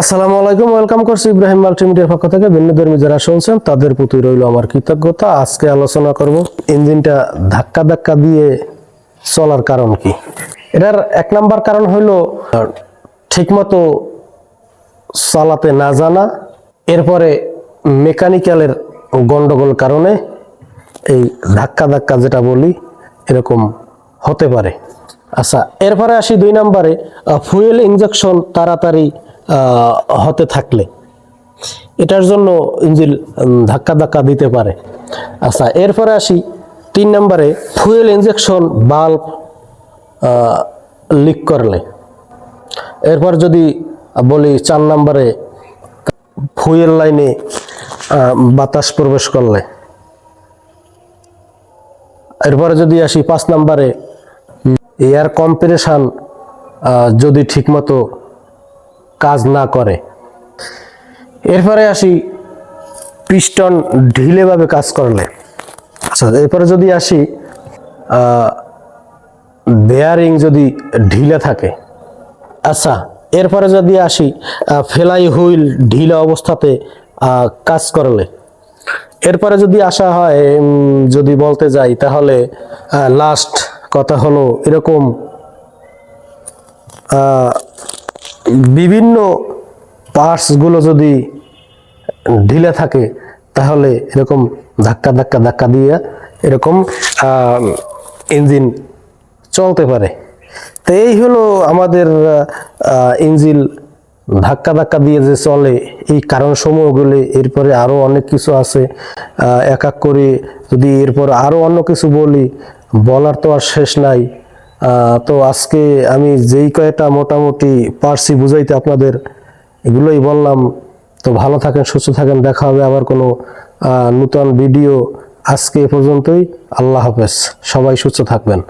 আসসালামু আলাইকুম, ওয়েলকাম করছি ইব্রাহিম মাল্টিমিডিয়ার পক্ষ থেকে। ভিন্ন ধর্মী যারা শুনছেন, তাদের প্রতি রইল আমার কৃতজ্ঞতা। আজকে আলোচনা করব ইঞ্জিনটা ধাক্কা ধাক্কা দিয়ে চলার কারণ কি? এটার এক নাম্বার কারণ হইল ঠিকমতো চালাতে না জানা, এরপরে মেকানিক্যালের গন্ডগোল কারণে এই ধাক্কা ধাক্কা যেটা বলি, এরকম হতে পারে। আচ্ছা এরপরে আসি দুই নম্বরে ফুয়েল ইঞ্জেকশন তাড়াতাড়ি হতে থাকলে। এটার জন্য ইঞ্জিন উম, ধাক্কা ধাক্কা দিতে পারে। আচ্ছা এরপরে আসি তিন নম্বরে ফুয়েল ইঞ্জেকশন বাল্ব লিক করলে। এরপর যদি বলি চার নম্বরে ফুয়েল লাইনে বাতাস প্রবেশ করলে। এরপরে যদি আসি পাঁচ নম্বরে এয়ার কম্প্রেশন যদি ঠিকমতো কাজ না করে। এরপরে আসি পিস্টন ঢিলেভাবে কাজ করলে। আচ্ছা এরপরে যদি আসি বেয়ারিং যদি ঢিলে থাকে। আচ্ছা এরপরে যদি আসি ফেলাই হুইল ঢিলা অবস্থাতে কাজ করলে। এরপরে যদি আসা হয় যদি বলতে যাই, তাহলে লাস্ট কথা হলো এরকম বিভিন্ন পার্টসগুলো যদি ঢিলে থাকে, তাহলে এরকম ধাক্কা ধাক্কা ধাক্কা দিয়ে এরকম ইঞ্জিন চলতে পারে। তো এই হলো আমাদের ইঞ্জিন ধাক্কা ধাক্কা দিয়ে যে চলে, এই কারণ সমূহগুলি এরপরে আরও অনেক কিছু আছে এক এক করে যদি এরপর আরও অন্য কিছু বলি, বলার তো আর শেষ নাই। তো আজকে আমি যেই কয়েকটা মোটামুটি পারছি বুঝাইতে আপনাদের এগুলোই বললাম। তো ভালো থাকেন, সুস্থ থাকেন, দেখা হবে আবার কোনো নূতন ভিডিও আজকে এ পর্যন্তই। আল্লাহ হাফেজ। সবাই সুস্থ থাকবেন।